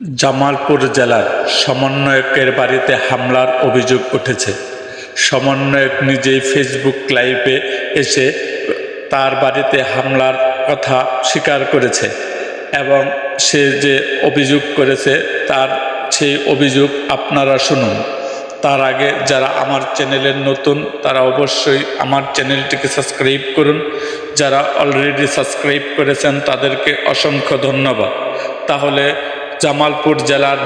জামালপুর জেলার সমন্বয়কের বাড়িতে হামলার অভিযোগ উঠেছে। সমন্বয়ক নিজেই ফেসবুক লাইভে এসে তার বাড়িতে হামলার কথা স্বীকার করেছে এবং সে যে অভিযোগ করেছে তার সেই অভিযোগ আপনারা শুনুন। তার আগে যারা আমার চ্যানেলের নতুন তারা অবশ্যই আমার চ্যানেলটিকে সাবস্ক্রাইব করুন। যারা অলরেডি সাবস্ক্রাইব করেছেন তাদেরকে অসংখ্য ধন্যবাদ। তাহলে জামালপুর জেলার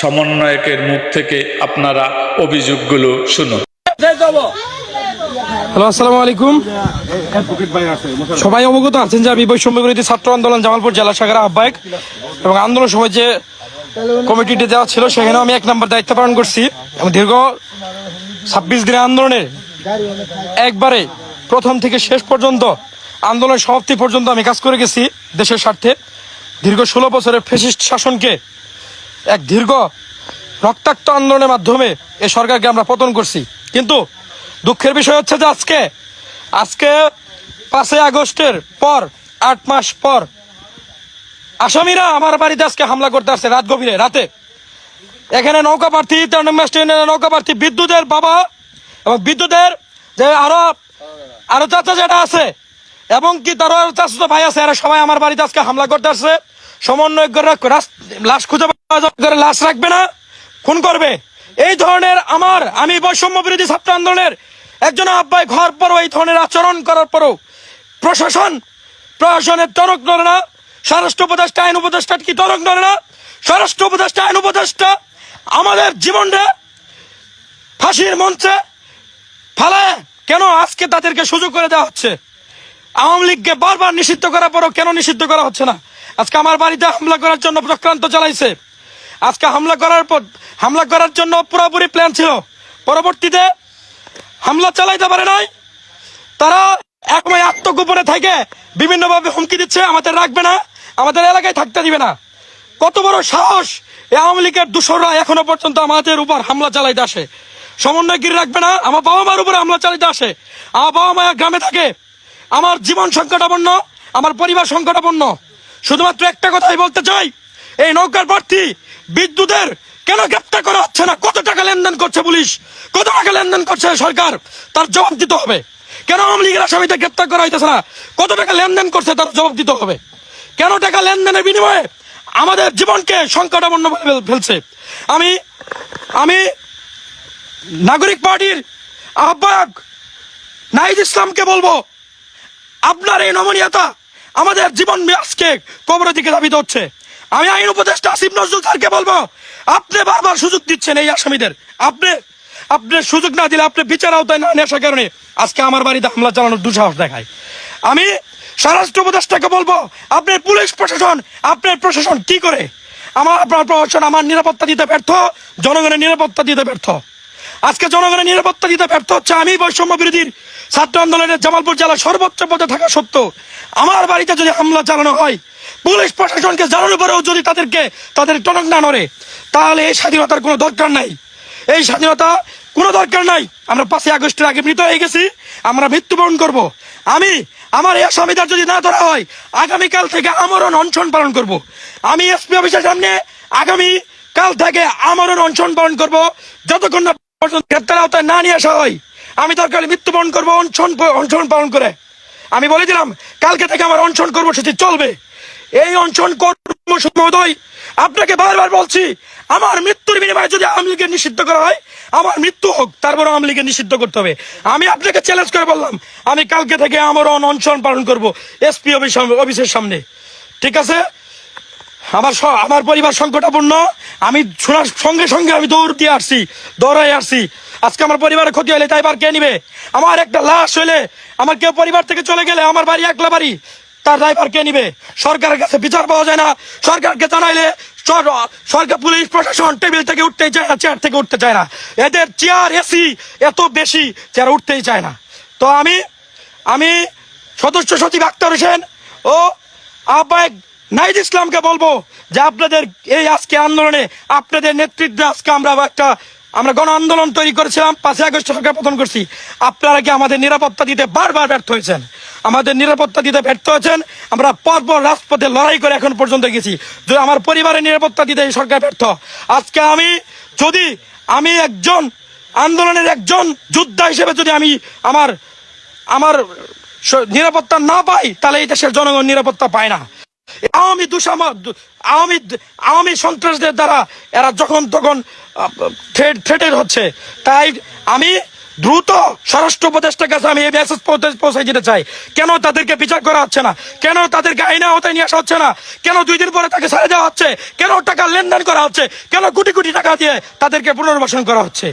সমন্বয়কের মুখ থেকে আপনারা অভিযোগগুলো শুনুন। হ্যালো, আসসালামু আলাইকুম। সবাই অবগত আছেন যে আমি বৈষম্য বিরোধী ছাত্র আন্দোলন জামালপুর জেলা শাখার আহ্বায়ক এবং আন্দোলন সময় যে কমিটিতে দেওয়া ছিল সেখানে আমি এক নম্বর দায়িত্ব পালন করছি। এবং দীর্ঘ ছাব্বিশ দিনের আন্দোলনের একবারে প্রথম থেকে শেষ পর্যন্ত আন্দোলন সমাপ্তি পর্যন্ত আমি কাজ করে গেছি দেশের স্বার্থে। দীর্ঘ ষোলো বছরের ফেসিস্ট শাসনকে এক দীর্ঘ রক্তাক্ত আন্দোলনের মাধ্যমে এ সরকারকে আমরা পতন করছি। কিন্তু দুঃখের বিষয় হচ্ছে যে আজকে আজকে পাঁচই আগস্টের পর, আট মাস পর আসামিরা আমার বাড়িতে আজকে হামলা করতে আসছে রাত গভীরে, রাতে। এখানে নৌকা প্রার্থী নৌকা প্রার্থী, বিদ্যুতের বাবা এবং বিদ্যুতের যে আরও আরও চাচা যেটা আছে এবং কি তার আরও ভাই আছে, এরা সবাই আমার বাড়িতে আজকে হামলা করতে আসছে। সমন্বয় করে লাশ খুঁজে করে লাশ রাখবে না, খুন করবে। এই ধরনের আমার, আমি বৈষম্য বিরোধী ছাত্র আন্দোলনের একজন আহ্বায়ক হওয়ার পরও এই ধরনের আচরণ করার পরও প্রশাসন প্রশাসনের তরক নড়ে না, স্বরাষ্ট্র উপদেষ্টা, আইন উপদেষ্টা কি তরক নড়ে না, স্বরাষ্ট্র উপদেষ্টা, আইন উপদেষ্টা আমাদের জীবনটা ফাঁসির মঞ্চে ফেলায়। কেন আজকে তাদেরকে সুযোগ করে দেওয়া হচ্ছে? আওয়ামী লীগকে বারবার নিষিদ্ধ করার পরও কেন নিষিদ্ধ করা হচ্ছে না? আজকে আমার বাড়িতে হামলা করার জন্য চক্রান্ত চালাইছে। আজকে হামলা করার পর হামলা করার জন্য পুরোপুরি প্ল্যান ছিল। পরবর্তীতে হামলা চালাইতে পারে নাই। তারা একময় আত্মগোপনে থাকে বিভিন্নভাবে হুমকি দিচ্ছে, আমাদের রাখবে না, আমাদের এলাকায় থাকতে দিবে না। কত বড় সাহস আওয়ামী লীগের দূষররা এখনও পর্যন্ত আমাদের উপর হামলা চালাইতে আসে। সমন্বয় সমন্বয়গিরি রাখবে না, আমার বাবা মার উপরে হামলা চালাইতে আসে। আমার বাবা মা গ্রামে থাকে। আমার জীবন সংকটাপন্ন, আমার পরিবার সংকটাপন্ন। শুধুমাত্র একটা কথাই বলতে চাই, এই নৌকার প্রার্থী বিদ্যুতের কেন গ্রেপ্তার করা হচ্ছে না? কত টাকা লেনদেন করছে পুলিশ? কত টাকা লেনদেন করছে সরকার? তার জবাব দিতে হবে। কেন আওয়ামী লীগের আসামিদের গ্রেপ্তার করা হইতেছে না? কত টাকা লেনদেন করছে তার জবাব দিতে হবে। কেন টাকা লেনদেনের বিনিময়ে আমাদের জীবনকে সংকটাপন্ন ফেলছে? আমি আমি নাগরিক পার্টির আহ্বায়ক নাহিদ ইসলামকে বলব আপনার এই নমনীয়তা আমাদের জীবন আজকে কবরের দিকে ধাবিত হচ্ছে। আমি আইন উপদেষ্টা আসিফ নজরুল স্যারকে বলব, আপনি বারবার সুযোগ দিচ্ছেন এই আসামিদের। আপনি আপনি সুযোগ না দিলে আপনি বিচার আওতায় না আসার কারণে আজকে আমার বাড়িতে হামলা চালানোর দুঃসাহস দেখায়। আমি স্বরাষ্ট্র উপদেষ্টাকে বলব আপনার পুলিশ প্রশাসন, আপনার প্রশাসন কি করে? আমার, আপনার প্রশাসন আমার নিরাপত্তা দিতে ব্যর্থ, জনগণের নিরাপত্তা দিতে ব্যর্থ। আজকে জনগণের নিরাপত্তা দিতে ব্যর্থ হচ্ছে আমি বৈষম্য বিরোধীর ছাত্র আন্দোলনের জামালপুর জেলার সর্বোচ্চ পদে থাকা সত্ত্বেও আমার বাড়িতে যদি হামলা চালানো হয়, পুলিশ প্রশাসনকে জানানোর পরেও যদি তাদেরকে তাদের টনক না নড়ে, তাহলে এই স্বাধীনতার কোনো দরকার নাই। এই স্বাধীনতা কোনো দরকার নাই। আমরা পাঁচই আগস্টের আগে মৃত হয়ে গেছি, আমরা মৃত্যুবরণ করব। আমি, আমার এই আসামিদার যদি না ধরা হয়, আগামীকাল থেকে আমরণ অনশন পালন করব। আমি এসপি অফিসের সামনে আগামী কাল থেকে আমরণ অনশন পালন করব, যতক্ষণ না গ্রেপ্তার আওতায় না নিয়ে আসা হয়। আমি দরকার মৃত্যুবরণ করব, অনশন অনশন পালন করে। আমি বলে দিলাম, কালকে থেকে আমার অনশন কর্মসূচি চলবে। এই অনশন কর্মসূচি মহোদয় আপনাকে বারবার বলছি, আমার মৃত্যুর বিনিময়ে যদি আওয়ামী লীগের নিষিদ্ধ করা হয়, আমার মৃত্যু হোক তারপর আওয়ামী লীগের নিষিদ্ধ করতে হবে। আমি আপনাকে চ্যালেঞ্জ করে বললাম, আমি কালকে থেকে আমার অনশন পালন করব এসপি অফিস অফিসের সামনে। ঠিক আছে? আমার আমার পরিবার সংকটাপূর্ণ আমি শোনার সঙ্গে সঙ্গে আমি দৌড় দিয়ে আসছি, দৌড়াই আসছি। আজকে আমার পরিবারের ক্ষতি হলে তাই বার কে নিবে? আমার একটা লাশ হইলে আমার কেউ পরিবার থেকে চলে গেলে আমার বাড়ি একলা বাড়ি, তার ড্রাইভার কে নিবে? সরকারের কাছে বিচার পাওয়া যায় না। সরকারকে জানাইলে সর- সরকার, পুলিশ, প্রশাসন টেবিল থেকে উঠতেই চায় না, চেয়ার থেকে উঠতে চায় না। এদের চেয়ার, এসি এত বেশি চেয়ার উঠতেই চায় না। তো আমি আমি সদস্য সচিব আক্তার হোসেন ও আহ্বায়ক নাইদ ইসলামকে বলব যে আপনাদের এই আজকে আন্দোলনে আপনাদের নেতৃত্বে আজকে আমরা একটা, আমরা গণ আন্দোলন তৈরি করেছিলাম, পাঁচই আগস্ট সরকার পতন করছি। আপনারা কি আমাদের নিরাপত্তা দিতে বারবার ব্যর্থ হয়েছেন? আমাদের নিরাপত্তা দিতে ব্যর্থ হয়েছেন, আমরা পরপর রাজপথে লড়াই করে এখন পর্যন্ত গেছি। যদি আমার পরিবারের নিরাপত্তা দিতে এই সরকার ব্যর্থ, আজকে আমি যদি, আমি একজন, আন্দোলনের একজন যোদ্ধা হিসেবে যদি আমি আমার আমার নিরাপত্তা না পাই, তাহলে এই দেশের জনগণ নিরাপত্তা পায় না। আওয়ামী দুঃসাম আওয়ামী আওয়ামী সন্ত্রাসদের দ্বারা এরা যখন তখন থ্রেটেড হচ্ছে। তাই আমি দ্রুত স্বরাষ্ট্র উপদেষ্টার কাছে আমি এই মেসেজ পৌঁছে দিতে চাই। কেন তাদেরকে বিচার করা হচ্ছে না? কেন তাদেরকে আইনে আওতায় নিয়ে আসা হচ্ছে না? কেন দুই দিন পরে তাকে ছেড়ে দেওয়া হচ্ছে? কেন টাকা লেনদেন করা হচ্ছে? কেন কোটি কোটি টাকা দিয়ে তাদেরকে পুনর্বাসন করা হচ্ছে?